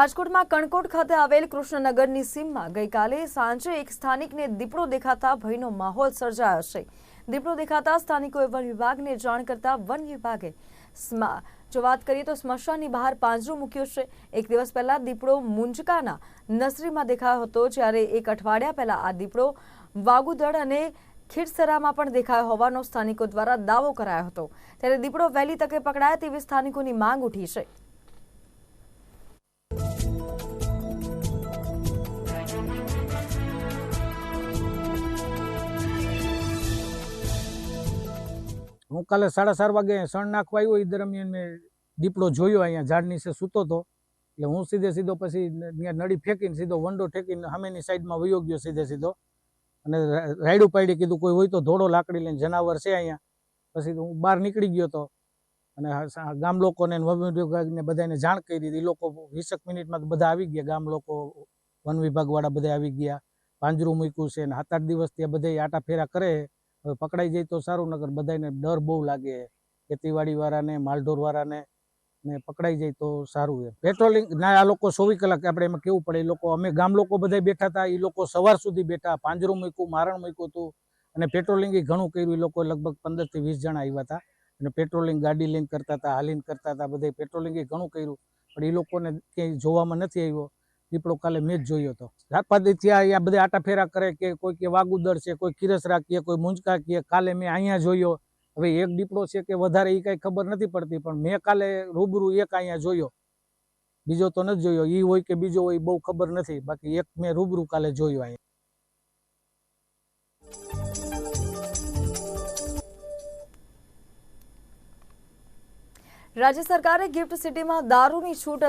રાજકોટમાં કણકોટ ખાતે આવેલ કૃષ્ણનગરની સીમમાં ગઈકાલે સાંજે એક સ્થાનિકને દીપડો દેખાતા ભયનો માહોલ સર્જાયો છે. દીપડો દેખાતા સ્થાનિકોએ વન વિભાગને જાણ કરતા વન વિભાગે જો વાત કરીએ તો સ્મશાનની બહાર પાંજરો મૂક્યો છે. એક દિવસ પહેલા દીપડો મુંજકાના નસરીમાં દેખાયો હતો, જ્યારે એક અઠવાડિયા પહેલા આ દીપડો વાગુદળ અને ખીરસરામાં પણ દેખાયો હોવાનો સ્થાનિકો દ્વારા દાવો કરાયો હતો. ત્યારે દીપડો વહેલી તકે પકડાય તેવી સ્થાનિકોની માંગ ઉઠી છે. હું કાલે સાડા ચાર વાગે સણ નાખવા આવ્યો એ દરમિયાન મેં દીપડો જોયો, અહીંયા ઝાડ નીચે સૂતો હતો એટલે હું સીધે સીધો પછી ત્યાં નળી ફેંકીને સીધો વંડો ઠેકીને સામેની સાઈડમાં વયો ગયો સીધે સીધો. અને રાયડું પાડી કીધું, કોઈ હોય તો ધોળો લાકડી લઈને જનાવર છે અહીંયા. પછી હું બહાર નીકળી ગયો હતો અને આ ગામ લોકોને વન વિભાગને બધાને જાણ કરી દીધી. લોકો વીસેક મિનિટમાં બધા આવી ગયા. ગામ લોકો, વન વિભાગવાળા બધા આવી ગયા. પાંજરું મૂક્યું છે અને સાત આઠ દિવસ ત્યાં બધા આટા ફેરા કરે. હવે પકડાઈ જાય તો સારું નગર બધાને ડર બહુ લાગે. ખેતીવાડી વાળાને માલઢોર વાળાને ને પકડાઈ જાય તો સારું એમ. પેટ્રોલિંગ ના, આ લોકો ચોવીસ કલાક આપણે એમાં કેવું પડે, એ લોકો, અમે ગામ લોકો બધા બેઠા હતા એ લોકો સવાર સુધી બેઠા, પાંજરું મૂક્યું, મારણ મૂક્યું હતું. અને પેટ્રોલિંગ ઘણું કર્યું, એ લોકો લગભગ પંદરથી વીસ જણા આવ્યા હતા. અને પેટ્રોલિંગ ગાડી લઈને કરતા હતા, હાલીને કરતા હતા બધા પેટ્રોલિંગ ઘણું કર્યું. પણ એ લોકોને ક્યાંય જોવામાં નથી આવ્યો. દીપડો કાલે મેં જ જોયો હતો. જાતપાતી ત્યાં અહીંયા બધા આટા ફેરા કરે કે કોઈ કે વાગુદર છે, કોઈ કિરસરા કહે કોઈ મુંજકા કીએ, કાલે મેં અહીંયા જોયો. હવે એક દીપડો છે કે વધારે એ કાંઈ ખબર નથી પડતી, પણ મેં કાલે રૂબરૂ એક અહીંયા જોયો. બીજો તો નથી જોયો એ હોય કે બીજો હોય બહુ ખબર નથી, બાકી એક મેં રૂબરૂ કાલે જોયો અહીંયા. રાજ્ય સરકારે ગિફ્ટ સિટીમાં દારૂની છૂટ